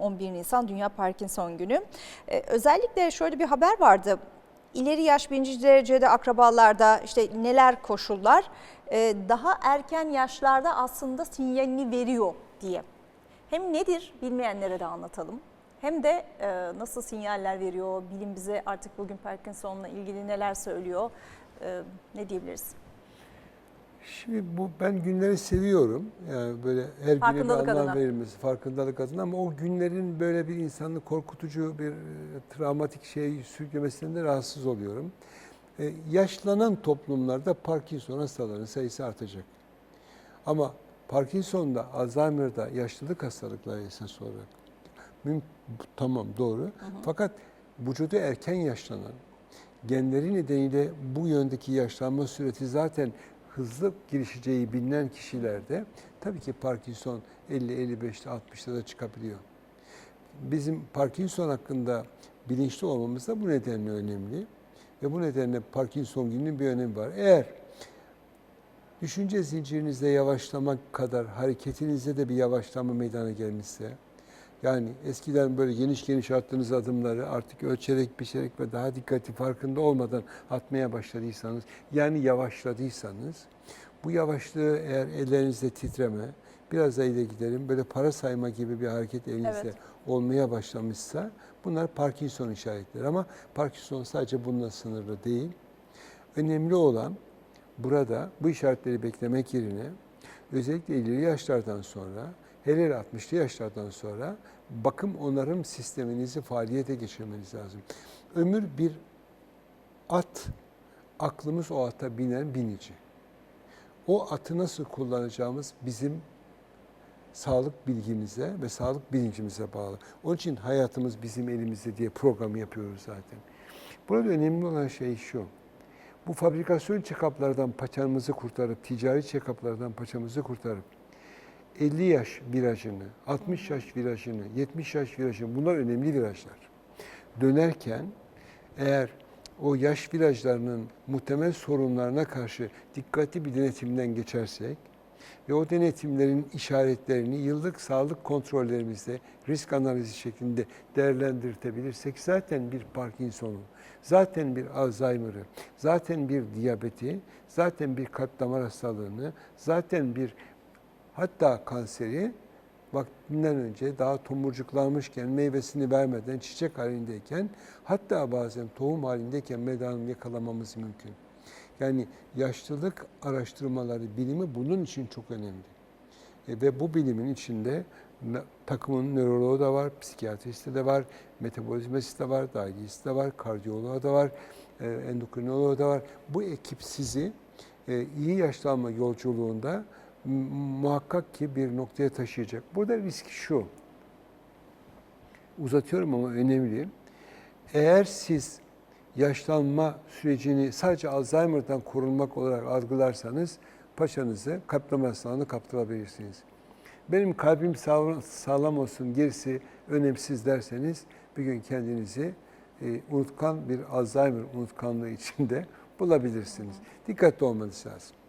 11 Nisan Dünya Parkinson Günü. Ee, özellikle şöyle bir haber vardı. İleri yaş birinci derecede akrabalarda işte neler koşullar Ee, daha erken yaşlarda aslında sinyalini veriyor diye. Hem nedir bilmeyenlere de anlatalım. Hem de e, nasıl sinyaller veriyor, bilim bize artık bugün Parkinson'la ilgili neler söylüyor, e, ne diyebiliriz? Şimdi bu ben günleri seviyorum. Yani böyle her güne bir anlam adına. verilmesi, farkındalık adına ama o günlerin böyle bir insanı korkutucu bir e, travmatik şey sürüklemesinden de rahatsız oluyorum. E, yaşlanan toplumlarda Parkinson hastalarının sayısı artacak. Ama Parkinson'da, Alzheimer'da, yaşlılık hastalıkları esas olarak müm- tamam doğru. Fakat vücudu erken yaşlanan, genleri nedeniyle bu yöndeki yaşlanma süreti zaten hızlı girişeceği bilinen kişilerde tabii ki Parkinson 50-55'te 60'ta da çıkabiliyor. Bizim Parkinson hakkında bilinçli olmamız da bu nedenle önemli. Ve bu nedenle Parkinson gününün bir önemi var. Eğer düşünce zincirinizde yavaşlamak kadar hareketinizde de bir yavaşlama meydana gelmişse, yani eskiden böyle geniş geniş attığınız adımları artık ölçerek, biçerek ve daha dikkatli farkında olmadan atmaya başladıysanız, yani yavaşladıysanız, bu yavaşlığı eğer ellerinizde titreme, biraz da ileri gidelim, böyle para sayma gibi bir hareket elinizde Evet. olmaya başlamışsa, bunlar Parkinson işaretleri. Ama Parkinson sadece bununla sınırlı değil. Önemli olan burada bu işaretleri beklemek yerine özellikle ileri yaşlardan sonra hele hele 60'lı yaşlardan sonra bakım onarım sisteminizi faaliyete geçirmeniz lazım. Ömür bir at, aklımız o ata binen binici. O atı nasıl kullanacağımız bizim sağlık bilgimize ve sağlık bilincimize bağlı. Onun için hayatımız bizim elimizde diye programı yapıyoruz zaten. Burada önemli olan şey şu. Bu fabrikasyon check-up'lardan paçamızı kurtarıp, ticari check-up'lardan paçamızı kurtarıp 50 yaş virajını, 60 yaş virajını, 70 yaş virajını bunlar önemli virajlar. Dönerken eğer o yaş virajlarının muhtemel sorunlarına karşı dikkatli bir denetimden geçersek ve o denetimlerin işaretlerini yıllık sağlık kontrollerimizde risk analizi şeklinde değerlendirtebilirsek zaten bir Parkinson'u, zaten bir Alzheimer'ı, zaten bir diyabeti, zaten bir kalp damar hastalığını, zaten bir hatta kanseri vaktinden önce daha tomurcuklanmışken, meyvesini vermeden çiçek halindeyken, hatta bazen tohum halindeyken meydana yakalamamız mümkün. Yani yaşlılık araştırmaları, bilimi bunun için çok önemli. E, ve bu bilimin içinde takımın nöroloğu da var, psikiyatristi de var, metabolizmacısı da var, dahiliyesi de var, kardiyoloğu da var, e, endokrinoloğu da var. Bu ekip sizi e, iyi yaşlanma yolculuğunda muhakkak ki bir noktaya taşıyacak. Burada risk şu. Uzatıyorum ama önemli. Eğer siz yaşlanma sürecini sadece Alzheimer'dan korunmak olarak algılarsanız paçanızı kalp damar hastalığına kaptırabilirsiniz. Benim kalbim sağlam olsun gerisi önemsiz derseniz bir gün kendinizi e, unutkan bir Alzheimer unutkanlığı içinde bulabilirsiniz. Dikkatli olmanız lazım.